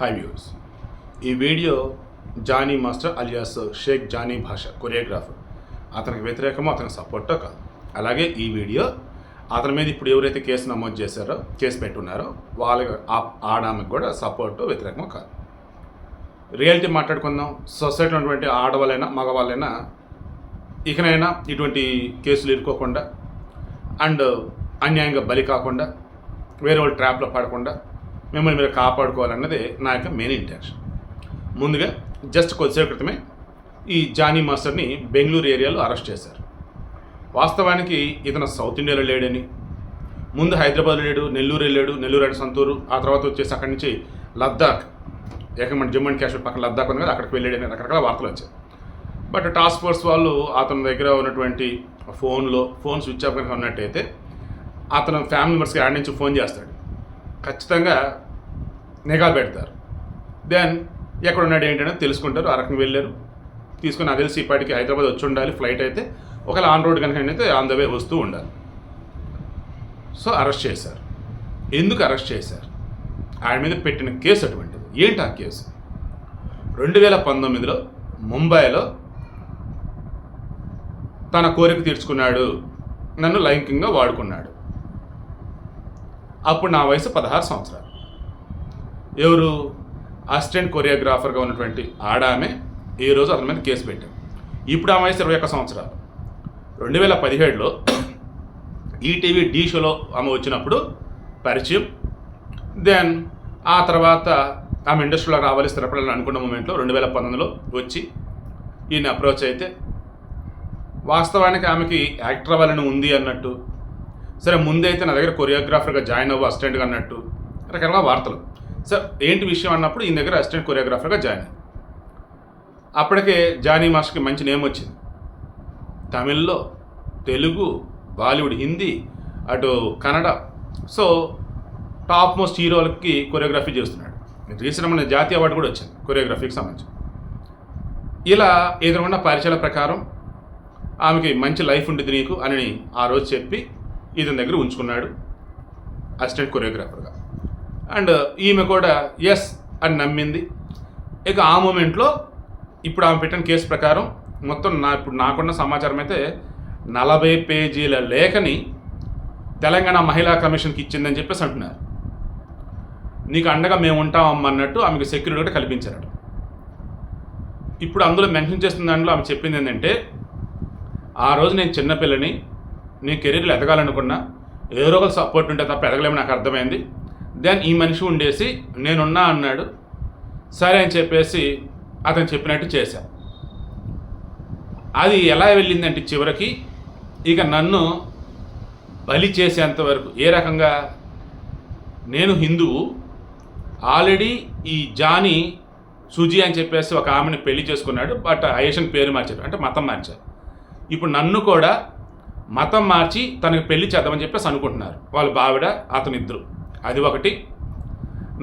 High views ఈ video Jani master alias Shaik Jani Basha choreographer. అతనికి వ్యతిరేకమో అతనికి సపోర్టో కాదు. అలాగే ఈ వీడియో అతని మీద ఇప్పుడు ఎవరైతే కేసు నమోదు చేశారో కేసు పెట్టున్నారో వాళ్ళ ఆ- కూడా సపోర్టు వ్యతిరేకమో కాదు. రియాలిటీ మాట్లాడుకుందాం. సొసైటీలో ఉన్నటువంటి ఆడవాళ్ళైనా మగవాళ్ళైనా ఇకనైనా ఇటువంటి కేసులు ఇరుక్కోకుండా అండ్ అన్యాయంగా బలి కాకుండా వేరే వాళ్ళు ట్రాప్లో పడకుండా మిమ్మల్ని మీరు కాపాడుకోవాలన్నదే నా యొక్క మెయిన్ ఇంటెన్షన్ ముందుగా జస్ట్ కొద్దిసేపు క్రితమే ఈ జానీ మాస్టర్ని బెంగళూరు ఏరియాలో అరెస్ట్ చేశారు. వాస్తవానికి ఇతను సౌత్ ఇండియాలో లేడని ముందు హైదరాబాద్ లేడు నెల్లూరు వెళ్ళాడు నెల్లూరు అంటే సొంతూరు ఆ తర్వాత వచ్చేసి అక్కడి నుంచి లద్దాఖ్ ఏకమంటే మన జమ్మూ అండ్ కాశ్మీర్ పక్కన లద్దాఖ్ ఉంది కదా అక్కడికి వెళ్ళాడని రకరకాల వార్తలు వచ్చాయి. బట్ టాస్క్ ఫోర్స్ వాళ్ళు అతని దగ్గర ఉన్నటువంటి ఫోన్లో ఫోన్ స్విచ్ ఆఫ్ కనుక ఉన్నట్టయితే అతను ఫ్యామిలీ మెంబర్స్కి యాడ్ నుంచి ఫోన్ చేస్తాడు. ఖచ్చితంగా నిఘా పెడతారు. దెన్ ఎక్కడున్నాడు ఏంటంటే ఏంటనే తెలుసుకుంటారు. ఆ రకంగా వెళ్ళారు. తీసుకుని నాకు తెలిసి ఇప్పటికి హైదరాబాద్ వచ్చి ఉండాలి ఫ్లైట్ అయితే. ఒకవేళ ఆన్ రోడ్ కనుక అయితే ఆన్ ద వే వస్తూ ఉండాలి. సో అరెస్ట్ చేశారు. ఎందుకు అరెస్ట్ చేశారు? ఆయన మీద పెట్టిన కేసు అటువంటిది. ఏంటి ఆ కేసు? రెండు వేల పంతొమ్మిదిలో ముంబైలో తన కోరిక తీర్చుకున్నాడు. నన్ను లైంగికంగా వాడుకున్నాడు. అప్పుడు నా వయసు పదహారు సంవత్సరాలు. ఎవరు? అసిస్టెంట్ కొరియోగ్రాఫర్గా ఉన్నటువంటి ఆడామె ఈ రోజు అతని మీద కేసు పెట్టాం. ఇప్పుడు ఆమె వయసు ఇరవై ఒక్క సంవత్సరాలు. రెండు వేల పదిహేడులో ఈటీవీ డీ షోలో ఆమె వచ్చినప్పుడు పరిచయం. దెన్ ఆ తర్వాత ఆమె ఇండస్ట్రీలో రావాలి స్థిరపడాలని అనుకున్న మూమెంట్లో రెండు వేల పంతొమ్మిదిలో వచ్చి ఈయన అప్రోచ్ అయితే వాస్తవానికి ఆమెకి యాక్టర్ అవ్వాలని ఉంది అన్నట్టు. సరే ముందైతే నా దగ్గర కొరియోగ్రాఫర్గా జాయిన్ అవ్వ అసిస్టెంట్గా అన్నట్టు. రకరకాల వార్తలు. సార్ ఏంటి విషయం అన్నప్పుడు ఈయన దగ్గర అసిస్టెంట్ కొరియోగ్రాఫర్గా జాయిన్ అయ్యాను. అప్పటికే జానీ మాస్టర్కి మంచి నేమ్ వచ్చింది. తమిళ్ళో తెలుగు బాలీవుడ్ హిందీ అటు కన్నడ. సో టాప్ మోస్ట్ హీరోలకి కొరియోగ్రఫీ చేస్తున్నాడు. రీసెంట్ మన జాతీయ అవార్డు కూడా వచ్చింది కొరియోగ్రఫీకి సంబంధించి. ఇలా ఎదురుకున్న పరిచయాల ప్రకారం ఆమెకి మంచి లైఫ్ ఉండేది నీకు అని ఆ రోజు చెప్పి ఇతని దగ్గర ఉంచుకున్నాడు అసిస్టెంట్ కొరియోగ్రాఫర్గా అండ్ ఈమె కూడా ఎస్ అని నమ్మింది. ఇక ఆ మూమెంట్లో ఇప్పుడు ఆమె పెట్టిన కేసు ప్రకారం మొత్తం నా ఇప్పుడు నాకున్న సమాచారం అయితే నలభై పేజీల లేఖని తెలంగాణ మహిళా కమిషన్కి ఇచ్చిందని చెప్పేసి అంటున్నారు. నీకు అండగా మేము ఉంటామమ్మా అన్నట్టు ఆమెకు సెక్యూరిటీ కూడా కల్పించారట. ఇప్పుడు అందులో మెన్షన్ చేస్తున్న దాంట్లో ఆమె చెప్పింది ఏంటంటే ఆ రోజు నేను చిన్నపిల్లని నేను కెరీర్లో ఎదగాలనుకున్నా ఏదో ఒక సపోర్ట్ ఉంటే తప్ప ఎదగలేమని నాకు అర్థమైంది. దెన్ ఈ మనిషి ఉండేసి నేనున్నా అన్నాడు. సరే అని చెప్పేసి అతను చెప్పినట్టు చేశా. అది ఎలా వెళ్ళిందంటే చివరికి ఇక నన్ను బలి చేసేంత వరకు ఏ రకంగా? నేను హిందువు. ఆల్రెడీ ఈ జానీ సుజీ అని చెప్పేసి ఒక ఆమెను పెళ్ళి చేసుకున్నాడు. బట్ అయేషన్ పేరు మార్చారు అంటే మతం మార్చారు ఇప్పుడు నన్ను కూడా మతం మార్చి తనకి పెళ్ళి చేద్దామని చెప్పేసి అనుకుంటున్నారు. వాళ్ళ బావిడ అతనిద్దరు అది ఒకటి.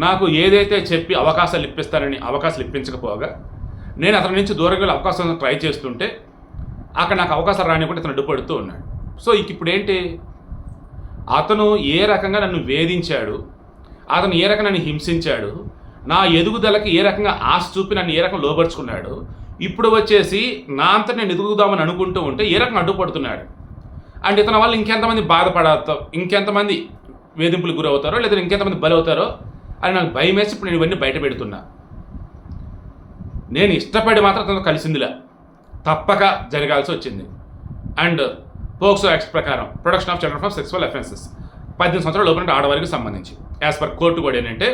నాకు ఏదైతే చెప్పి అవకాశాలు ఇప్పిస్తానని అవకాశాలు ఇప్పించకపోగా నేను అతని నుంచి దూరంగా వెళ్ళి అవకాశం ట్రై చేస్తుంటే అక్కడ నాకు అవకాశాలు రానివ్వకుండా ఇతను అడ్డుపడుతూ ఉన్నాడు. సో ఇప్పుడు ఏంటి? అతను ఏ రకంగా నన్ను వేధించాడు అతను ఏ రకంగా నన్ను హింసించాడు నా ఎదుగుదలకి ఏ రకంగా ఆశ చూపి నన్ను ఏ రకంగా లోపరుచుకున్నాడు ఇప్పుడు వచ్చేసి నా అంత నేను ఎదుగుదామని అనుకుంటూ ఉంటే ఏ రకంగా అడ్డుపడుతున్నాడు? అండ్ ఇతని వల్ల ఇంకెంతమంది బాధపడతారు ఇంకెంతమంది వేధింపులకు గురవుతారో లేదా ఇంకెంతమంది బలవుతారో అని నాకు భయం వేసి ఇప్పుడు నేను ఇవన్నీ బయట పెడుతున్నా. నేను ఇష్టపడి మాత్రం తనతో కలిసిందిలా. తప్పక జరగాల్సి వచ్చింది. అండ్ పోక్సో యాక్ట్ ప్రకారం protection of children of sexual offences పద్దెనిమిది సంవత్సరాల లోపల ఆడవారికి సంబంధించి. యాజ్ పర్ కోర్టు కూడా ఏంటంటే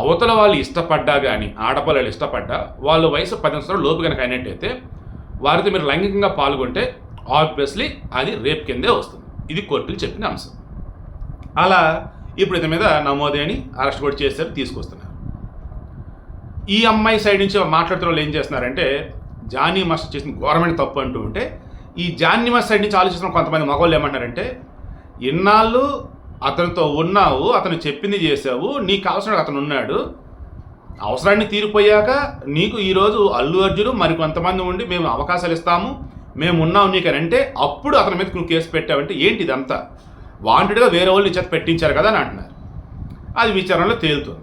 అవతల వాళ్ళు ఇష్టపడ్డా కానీ ఆడపిల్లలు ఇష్టపడ్డా వాళ్ళ వయసు పద్దెనిమిది సంవత్సరాల లోపు కనుక అయినట్టయితే వారితో మీరు లైంగికంగా పాల్గొంటే ఆబ్వియస్లీ అది రేప్ కిందే వస్తుంది. ఇది కోర్టులు చెప్పిన అంశం. అలా ఇప్పుడు ఇతని మీద నమోదని అరెస్ట్ కూడా చేశారు తీసుకొస్తున్నారు. ఈ అమ్మాయి సైడ్ నుంచి మాట్లాడుతున్న వాళ్ళు ఏం చేస్తున్నారంటే జానీ మాస్టర్ చేసిన గవర్నమెంట్ తప్పు అంటూ ఉంటే ఈ జానీ మాస్టర్ సైడ్ నుంచి ఆలోచిస్తున్న కొంతమంది మగవాళ్ళు ఏమంటారంటే ఇన్నాళ్ళు అతనితో ఉన్నావు అతను చెప్పింది చేసావు నీకు కావాల్సిన అతను ఉన్నాడు అవసరాన్ని తీరిపోయాక నీకు ఈరోజు అల్లు అర్జును మరి కొంతమంది ఉండి మేము అవకాశాలు ఇస్తాము మేము ఉన్నాం నీకని అంటే అప్పుడు అతని మీద నువ్వు కేసు పెట్టావంటే ఏంటి ఇదంతా? వాంటెడ్గా వేరే వాళ్ళు చేత పెట్టించారు కదా అని అంటున్నారు. అది విచారణలో తేలుతుంది.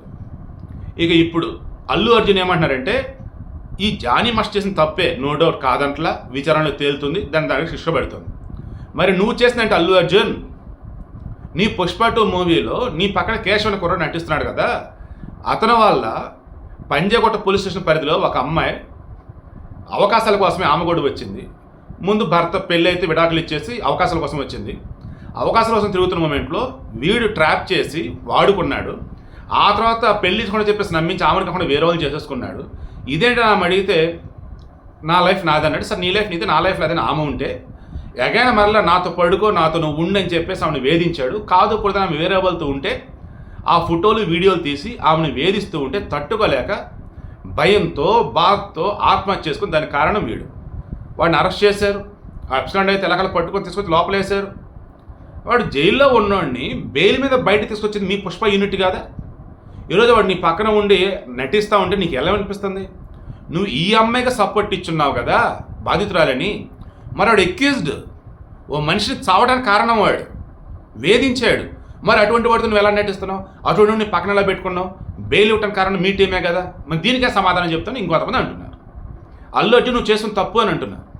ఇక ఇప్పుడు అల్లు అర్జున్ ఏమంటున్నారంటే ఈ జానీ మస్ట్ చేసిన తప్పే నో డౌట్ కాదంట్లా విచారణలో తేలుతుంది దాని దానికి శిక్ష పెడుతుంది. మరి నువ్వు చేసినట్టు అల్లు అర్జున్ నీ పుష్ప టూ మూవీలో నీ పక్కన కేశవన్ కుర్ర నటిస్తున్నాడు కదా అతని వల్ల పంజాగొట్ట పోలీస్ స్టేషన్ పరిధిలో ఒక అమ్మాయి అవకాశాల కోసమే ఆమె కూడా వచ్చింది. ముందు భర్త పెళ్ళి అయితే విడాకులు ఇచ్చేసి అవకాశాల కోసం వచ్చింది. అవకాశాల కోసం తిరుగుతున్న మూమెంట్లో వీడు ట్రాప్ చేసి వాడుకున్నాడు. ఆ తర్వాత పెళ్ళి కూడా చెప్పేసి నమ్మించి ఆమెను కాకుండా వేరే వాళ్ళు చేసేసుకున్నాడు. ఇదేంటి ఆమె అడిగితే నా లైఫ్ నాదన్నాడు సార్ నీ లైఫ్ నీది నా లైఫ్ లేదని ఆమె ఉంటే ఎగైనా మరలా నాతో పడుకో నాతో నువ్వు ఉండని చెప్పేసి ఆమెను వేధించాడు. కాదు కూడా ఆమె వేరే వాళ్ళతో ఉంటే ఆ ఫోటోలు వీడియోలు తీసి ఆమెను వేధిస్తూ ఉంటే తట్టుకోలేక భయంతో బాధతో ఆత్మహత్య చేసుకుని దానికి కారణం వీడు. వాడిని అరెస్ట్ చేశారు. అబ్స్కాండ్ అయితే ఎలకలు పట్టుకొని తీసుకొచ్చి లోపలేశారు. వాడు జైల్లో ఉన్నవాడిని బెయిల్ మీద బయట తీసుకొచ్చింది మీ పుష్ప యూనిట్ కాదా? ఈరోజు వాడు నీ పక్కన ఉండి నటిస్తూ ఉంటే నీకు ఎలా అనిపిస్తుంది? నువ్వు ఈ అమ్మాయికి సపోర్ట్ ఇచ్చున్నావు కదా బాధితురాలని. మరి వాడు ఎక్యూజ్డ్ ఓ మనిషిని చావడానికి కారణం వాడు. వేధించాడు. మరి అటువంటి వాడితో నువ్వు ఎలా నటిస్తున్నావు? అటువంటి నీ పక్కన ఎలా పెట్టుకున్నావు? బెయిల్ ఇవ్వడానికి కారణం మీ టీమే కదా? మరి దీనికే సమాధానం చెప్తాను ఇంకొంతమంది అంటున్నారు. అల్లు అర్జున్ నువ్వు చేసిన తప్పు అని అంటున్నారు.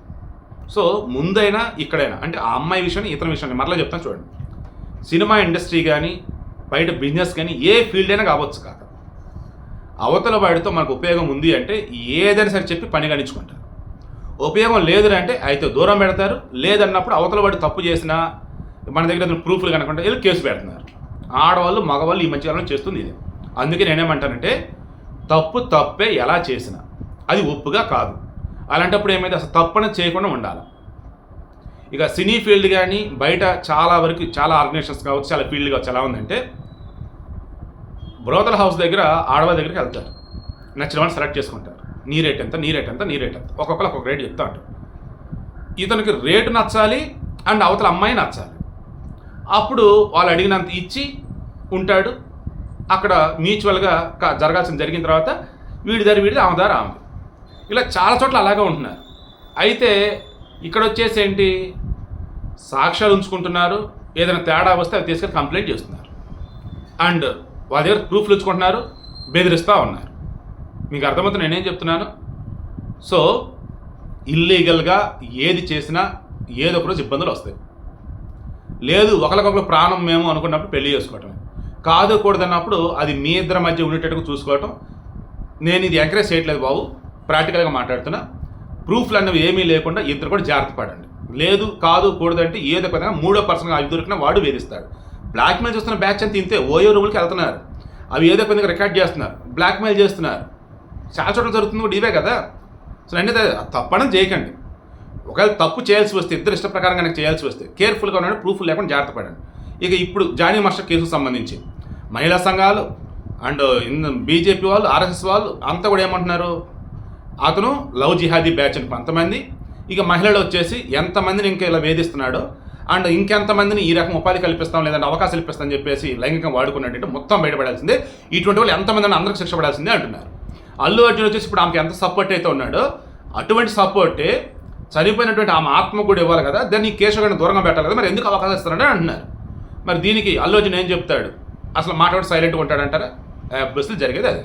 సో ముందైనా ఇక్కడైనా అంటే ఆ అమ్మాయి విషయాన్ని ఇతర విషయాన్ని మరలా చెప్తాను చూడండి. సినిమా ఇండస్ట్రీ కానీ బయట బిజినెస్ కానీ ఏ ఫీల్డ్ అయినా కావచ్చు కాక అవతల వాడితో మనకు ఉపయోగం ఉంది అంటే ఏదైనా సరే చెప్పి పని గణించుకుంటారు ఉపయోగం లేదు అంటే అయితే దూరం పెడతారు లేదన్నప్పుడు అవతల వాడు తప్పు చేసినా మన దగ్గర ఏదైనా ప్రూఫ్లు కనుకుంటే వీళ్ళు కేసు పెడుతున్నారు. ఆడవాళ్ళు మగవాళ్ళు ఈ మధ్యకాలంలో చేస్తుంది ఇది. అందుకే నేనేమంటానంటే తప్పు తప్పే ఎలా చేసినా అది ఒప్పుగా కాదు. అలాంటప్పుడు ఏమైతే అసలు తప్పని చేయకుండా ఉండాలి. ఇక సినీ ఫీల్డ్ కానీ బయట చాలా వరకు చాలా ఆర్గనైజేషన్స్ కావచ్చు చాలా ఫీల్డ్ కావచ్చు ఎలా ఉందంటే బ్రోతల హౌస్ దగ్గర ఆడవాళ్ళ దగ్గరికి వెళ్తారు. నచ్చిన వాళ్ళు సెలెక్ట్ చేసుకుంటారు. నీ రేట్ ఎంత నీ రేట్ ఎంత నీ రేట్ ఎంత. ఒక్కొక్కరు ఒక్కొక్క రేట్ చెప్తా ఉంటారు. ఇతనికి రేటు నచ్చాలి అండ్ అవతల అమ్మాయి నచ్చాలి. అప్పుడు వాళ్ళు అడిగినంత ఇచ్చి ఉంటాడు. అక్కడ మ్యూచువల్గా క- జరగాల్సిన జరిగిన తర్వాత వీడి దారి వీడిది ఆమె దారి ఆమె ఇలా చాలా చోట్ల అలాగే ఉంటున్నారు. అయితే ఇక్కడ వచ్చేసి ఏంటి సాక్ష్యాలు ఉంచుకుంటున్నారు. ఏదైనా తేడా వస్తే అవి తీసుకొని కంప్లైంట్ చేస్తున్నారు. అండ్ వాళ్ళ దగ్గర ప్రూఫ్లు ఉంచుకుంటున్నారు. బెదిరిస్తూ ఉన్నారు. మీకు అర్థమవుతుంది నేనేం చెప్తున్నాను? సో ఇల్లీగల్గా ఏది చేసినా ఏదో ఒక రోజు ఇబ్బందులు వస్తాయి. లేదు ఒకరికొకరు ప్రాణం మేము అనుకున్నప్పుడు పెళ్ళి చేసుకోవటం కాదు కూడదన్నప్పుడు అది మీ ఇద్దరి మధ్య ఉండేటట్టుగా చూసుకోవటం. నేను ఇది ఎంకరేజ్ చేయట్లేదు బాబు. ప్రాక్టికల్గా మాట్లాడుతున్నా ప్రూఫ్లు అన్నవి ఏమీ లేకుండా ఇద్దరు కూడా జాగ్రత్త పడండి. లేదు కాదు కూడదంటే ఏదో ఒక విధంగా మూడో పర్సన్గా అవి దొరికిన వాడు వేధిస్తాడు. బ్లాక్మెయిల్ చేస్తున్న బ్యాచ్ అని తింటే ఓయో రూములకి వెళ్తున్నారు. అవి ఏదో ఒక విధంగా రికార్డ్ చేస్తున్నారు బ్లాక్మెయిల్ చేస్తున్నారు. చాలా చోట్ల జరుగుతుంది కూడా ఇవే కదా. సో అంటే తప్పడం చేయకండి. ఒకవేళ తప్పు చేయాల్సి వస్తే ఇద్దరు ఇష్ట ప్రకారం కనుక చేయాల్సి వస్తే కేర్ఫుల్గా ఉండండి ప్రూఫ్ లేకుండా జాగ్రత్త పడండి. ఇక ఇప్పుడు జానీ మాస్టర్ కేసుకు సంబంధించి మహిళా సంఘాలు అండ్ బీజేపీ వాళ్ళు ఆర్ఎస్ఎస్ వాళ్ళు అంతా కూడా ఏమంటున్నారు? అతను లవ్ జిహాదీ బ్యాచ్ అని కొంతమంది ఇక మహిళలు వచ్చేసి ఎంతమందిని ఇంకా ఇలా వేధిస్తున్నాడో అండ్ ఇంకెంతమందిని ఈ రకం ఉపాధి కల్పిస్తాం లేదంటే అవకాశాలు ఇప్పిస్తామని చెప్పేసి లైంగికంగా వాడుకున్నట్టు మొత్తం బయటపడాల్సిందే. ఇటువంటి వాళ్ళు ఎంతమంది అందరికి శిక్ష పడాల్సిందే అంటున్నారు. అల్లు అర్జున్ వచ్చేసి ఇప్పుడు ఆమెకి ఎంత సపోర్ట్ అయితే ఉన్నాడో అటువంటి సపోర్టే చనిపోయినటువంటి ఆమె ఆత్మ కూడా ఇవ్వాలి కదా దాన్ని కేశవగారిని దూరంగా పెట్టాలి కదా మరి ఎందుకు అవకాశం ఇస్తున్నాడని అంటున్నారు. మరి దీనికి అల్లు అర్జున్ ఏం చెప్తాడు? అసలు మాట్లాడి సైలెంట్గా ఉంటాడంటారా? బస్సులు జరిగేది అది.